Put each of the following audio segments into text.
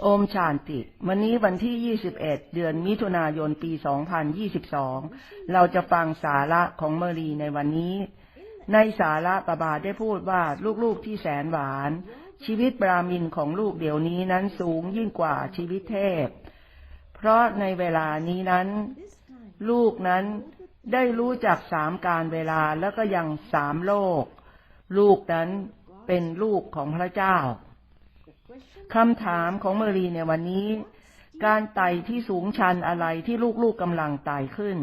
โอมชานติ วันนี้วันที่ 21 เดือนมิถุนายน ปี 2022 เราจะฟังสาระของเมรีในวันนี้ ในสาระประบาได้พูดว่าลูกๆที่แสนหวาน ชีวิตบรามินของลูกเดี๋ยวนี้นั้นสูงยิ่งกว่าชีวิตเทพ เพราะในเวลานี้นั้น ลูกนั้นได้รู้จักสามการเวลาแล้วก็ยังสามโลก ลูกนั้นเป็นลูกของพระเจ้า คำถามของเมรีในวันนี้ การไต่ที่สูงชันอะไรที่ลูกๆกำลังไต่ขึ้น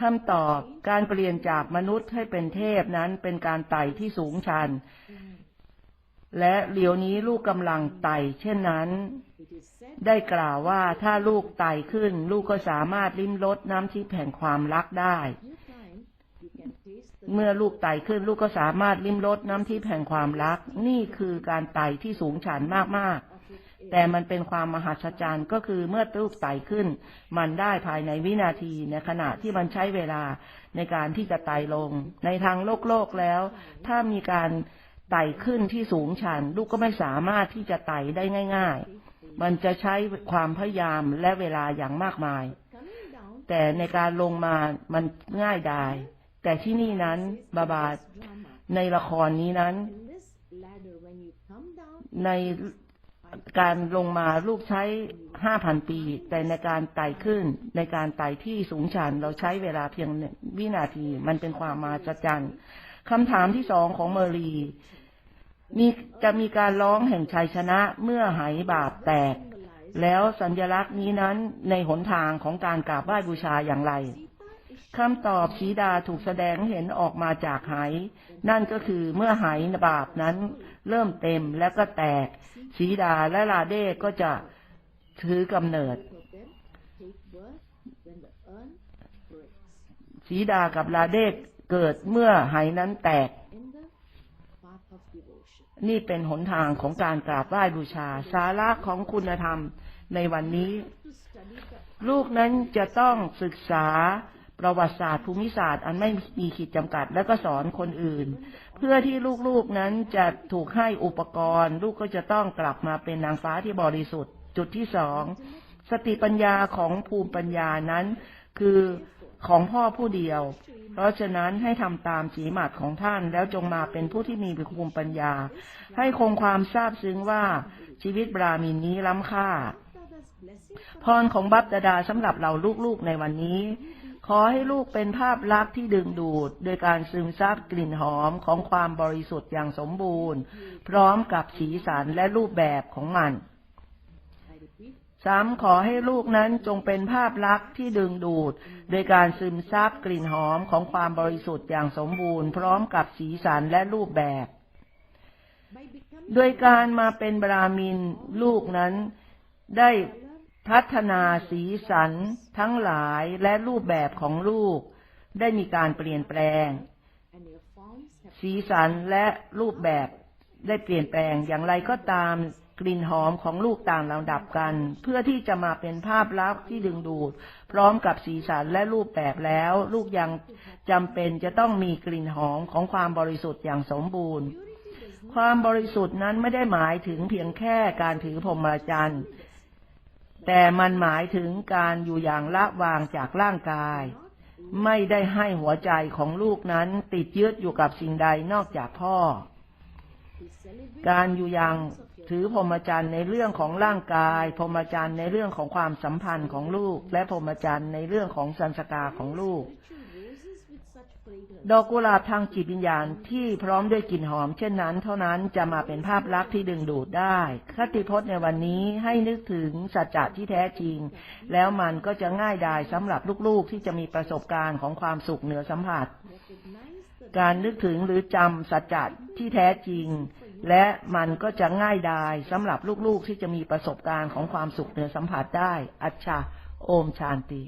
คำตอบการเปลี่ยนจากมนุษย์ให้เป็นเทพนั้นเป็นการไต่ที่สูงชัน และเดี๋ยวนี้ลูกกำลังไต่เช่นนั้น ได้กล่าวว่าถ้าลูกไต่ขึ้น ลูกก็สามารถลิ้มรสน้ำทิพย์แห่งความรักได้ เมื่อลูกไต่ขึ้นลูกก็สามารถลิ้มรสน้ำทิพย์แห่งความรัก นี่คือการไต่ที่สูงชันมากๆ แต่มันเป็นความมหัศจรรย์ก็คือเมื่อลูกไต่ขึ้น มันได้ภายในวินาทีในขณะที่มันใช้เวลาในการที่จะไต่ลง ในทางโลกโลกแล้ว ถ้ามีการไต่ขึ้นที่สูงชัน ลูกก็ไม่สามารถที่จะไต่ได้ง่าย ๆ มันจะใช้ความพยายามและเวลาอย่างมากมาย แต่ในการลงมามันง่ายดาย แต่ที่นี่นั้นบาบาในละครนี้นั้น ในการลงมาลูกใช้ห้าพันปี แต่ในการไต่ขึ้น ในการไต่ที่สูงชันเราใช้เวลาเพียงวินาที มันเป็นความมาจัจันคำถามที่สองของเมรี มีจะมีการร้องแห่งชัยชนะเมื่อหายบาปแตก แล้วสัญลักษณ์นี้นั้นในหนทางของการกราบไหว้บูชาอย่างไร คำตอบสีดาถูกแสดงเห็นออกมาจากไห นั่นก็คือเมื่อไหบาปนั้นเริ่มเต็มแล้วก็แตก สีดาและลาเด้ก็จะถือกำเนิด สีดากับลาเด้เกิดเมื่อไหนั้นแตก นี่เป็นหนทางของการกราบไหว้บูชา สาระของคุณธรรมในวันนี้ ลูกนั้นจะต้องศึกษา ประวัติศาสตร์ภูมิศาสตร์ อันไม่มีขีดจำกัด แล้วก็สอนคนอื่น เพื่อที่ลูกๆนั้นจะถูกให้อุปกรณ์ ลูกก็จะต้องกลับมาเป็นนางฟ้าที่บริสุทธิ์ จุดที่สองสติปัญญาของภูมิปัญญานั้น คือของพ่อผู้เดียว เพราะฉะนั้นให้ทำตามสีหมัดของท่าน แล้วจงมาเป็นผู้ที่มีภูมิปัญญา ให้คงความทราบซึ้งว่าชีวิตบรามินนี้ล้ำค่าพรของบัพดาดาสำหรับเราลูกๆในวันนี้ ขอให้ลูกเป็นภาพลักษณ์ที่ดึงดูด โดยการซึมซับกลิ่นหอมของความบริสุทธิ์อย่างสมบูรณ์ พร้อมกับสีสันและรูปแบบของมันสามขอให้ลูกนั้นจงเป็นภาพลักษณ์ที่ดึงดูด โดยการซึมซับกลิ่นหอมของความบริสุทธิ์อย่างสมบูรณ์ พร้อมกับสีสันและรูปแบบ โดยการมาเป็นบรามินลูกนั้นได้ พัฒนาสีสัน ทั้งหลายและรูปแบบของลูก ได้มีการเปลี่ยนแปลง สีสันและรูปแบบได้เปลี่ยนแปลงอย่างไรก็ตามกลิ่นหอมของลูกต่างลำดับกัน เพื่อที่จะมาเป็นภาพลักษณ์ที่ดึงดูด พร้อมกับสีสันและรูปแบบแล้ว ลูกยังจำเป็นจะต้องมีกลิ่นหอมของความบริสุทธิ์อย่างสมบูรณ์ ความบริสุทธิ์นั้นไม่ได้หมายถึงเพียงแค่การถือพรหมจรรย์ แต่มันหมายถึงการอยู่อย่างละวางจากร่างกาย ไม่ได้ให้หัวใจของลูกนั้นติดยึดอยู่กับสิ่งใดนอกจากพ่อ การอยู่อย่างถือพรหมจรรย์ในเรื่องของร่างกาย พรหมจรรย์ในเรื่องของความสัมพันธ์ของลูก และพรหมจรรย์ในเรื่องของสันสกาของลูก ดอกกุหลาบทางจิตวิญญาณที่พร้อมด้วยกลิ่นหอม เช่นนั้น เท่านั้นจะมาเป็นภาพลักษณ์ที่ดึงดูดได้ คติพจน์ในวันนี้ให้นึกถึงสัจจะที่แท้จริง แล้วมันก็จะง่ายดายสำหรับลูกๆที่จะมีประสบการณ์ของความสุขเหนือสัมผัส การนึกถึงหรือจำสัจจะที่แท้จริง และมันก็จะง่ายดายสำหรับลูกๆที่จะมีประสบการณ์ของความสุขเหนือสัมผัสได้ อัจฉาโอมชานติ